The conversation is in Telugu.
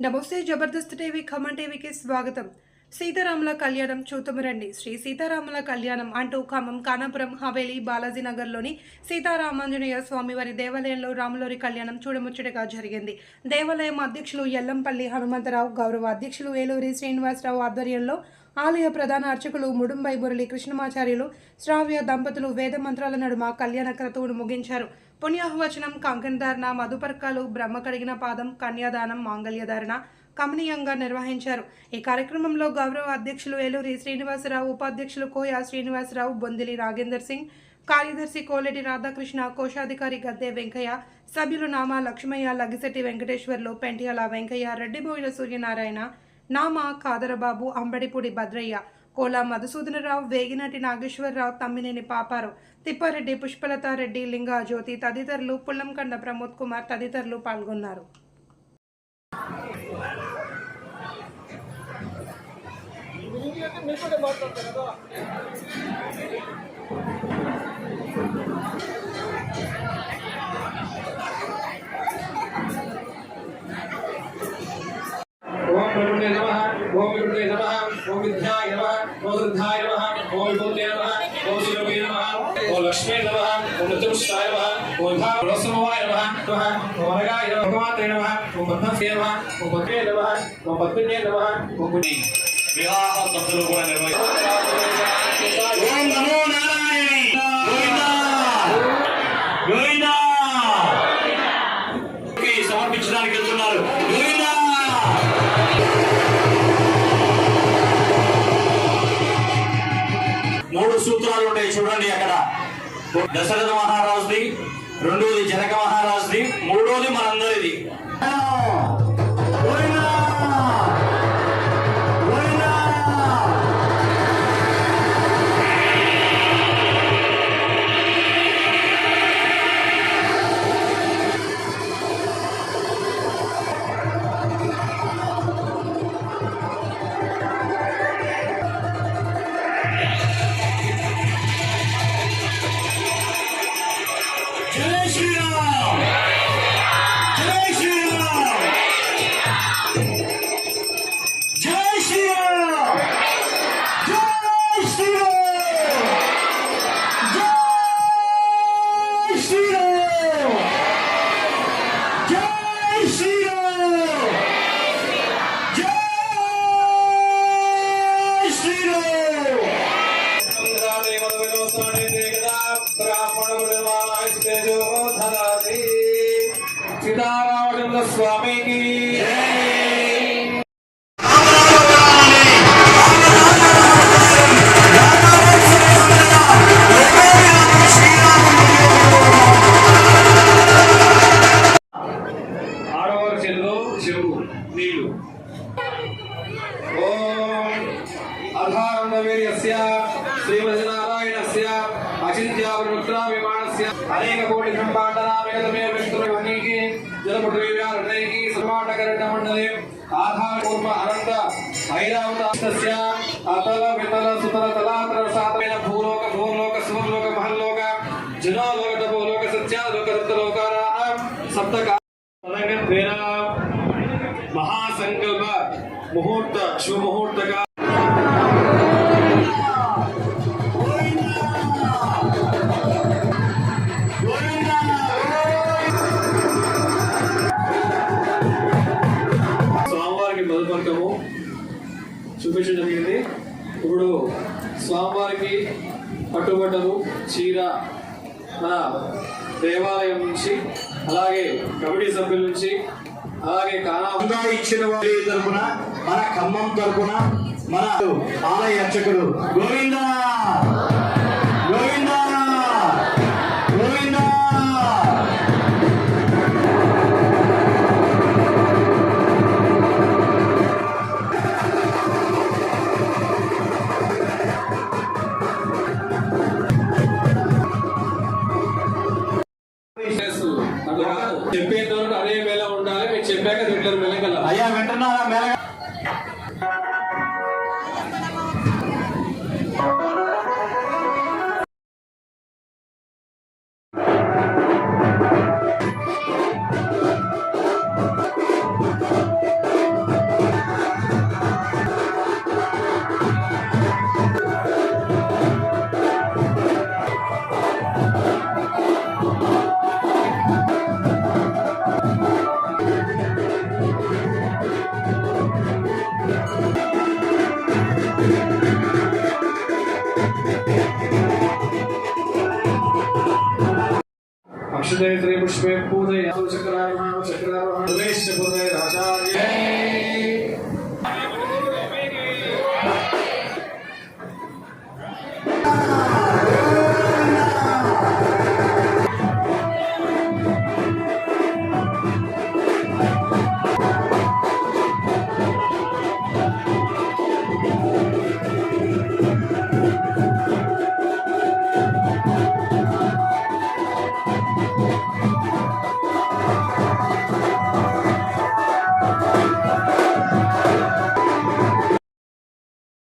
నమస్తే జబర్దస్త్ టీవీ ఖమ్మం టీవీకి స్వాగతం. సీతారాముల కళ్యాణం చూతుమురండి శ్రీ సీతారాముల కళ్యాణం అంటూ ఖమ్మం కానాపురం హవేలీ బాలాజీనగర్లోని సీతారామాంజనేయ స్వామివారి దేవాలయంలో రాములోరి కళ్యాణం చూడముచ్చటగా జరిగింది. దేవాలయం అధ్యక్షులు ఎల్లంపల్లి హనుమంతరావు గౌరవ అధ్యక్షులు ఏలూరి శ్రీనివాసరావు ఆధ్వర్యంలో ఆలయ ప్రధాన అర్చకులు ముడుంబై మురళి కృష్ణమాచార్యులు శ్రావ్య దంపతులు వేద మంత్రాల నడుమ కళ్యాణ క్రతువును ముగించారు. పుణ్యాహవచనం కంకణధారణ మధుపర్కాలు బ్రహ్మ కడిగిన పాదం కన్యాదానం మాంగళ్యధారణ కమనీయంగా నిర్వహించారు. ఈ కార్యక్రమంలో గౌరవ అధ్యక్షులు ఏలూరి శ్రీనివాసరావు ఉపాధ్యక్షులు కోయ శ్రీనివాసరావు బొందిలి రాగేందర్ సింగ్ కార్యదర్శి కోలెటి రాధాకృష్ణ కోశాధికారి గద్దె వెంకయ్య సభ్యులు నామా లక్ష్మయ్య లగిశెట్టి వెంకటేశ్వర్లు పెంటియాల వెంకయ్య రెడ్డిబోయిల సూర్యనారాయణ నామ కాదరబాబు అంబడిపూడి భద్రయ్య కోలా మధుసూదనరావు వేగినటి నాగేశ్వరరావు తమ్మినేని పాపారావు తిప్పారెడ్డి పుష్పలతారెడ్డి లింగా జ్యోతి తదితరులు పుల్లంకండ ప్రమోద్ కుమార్ తదితరులు పాల్గొన్నారు. ఓం నమః ఓం నృత్యపుష్టాయ నమః ఓం భావసమవాయ నమః నమః ఓం వరగాయ నమః భగవాతే నమః ఓం పద్మసే నమః ఓం పద్మే నమః ఓం పద్మినే నమః ఓం పుణ్య వివాహ తంతులు కూడా నిర్వహిస్తారు ఓం నమో నారాయణి గోవిందా గోవిందా కి సమర్పించడానికి వెళ్తున్నారు మూడు ఉంటాయి చూడండి అక్కడ. దశరథ మహారాజుది రెండోది జనక మహారాజుది మూడోది మనందరిది. సీతారామచంద్ర స్వామికి ఆరవ చెరువు చెరువు నీళ్లు ఓం అధారంగవీర్యస్య శ్రీమద్నారాయణస్య అచింత్యావృత్రా విమానస్య అనేక కోటి బ్రహ్మాండనామేకమే విష్ణురవనీకి జలపృథివ్యారణైకి సమాటకరణ మండలే ఆధార కూర్మ అనంత ఐరావతాస్య అతల వితల సుతల తలాతల సాతమైన భూలోక భూలోక సువర్లోక మహల్లోక జనోలోక తపోలోక సత్యాలోక సప్తలోకానాం సప్తకా తదంగత్వేన మహాసంకల్ప ముహూర్త శుభ ముహూర్తగా స్వామివారికి చీర మన దేవాలయం నుంచి అలాగే కమిటీ సభ్యుల నుంచి అలాగే కానా ఇచ్చిన వారి తరపున మన ఖమ్మం తరపున మన ఆలయ అర్చకుడు గోవిందా வீட்டில் இருக்கும் நிலைகள் ஐயா வென்றனா மேல మేళ శ్రీ పుష్పే పూజయ. చక్రారమణ చక్రారమణ ప్రవేశ పూజయ ఆచార్య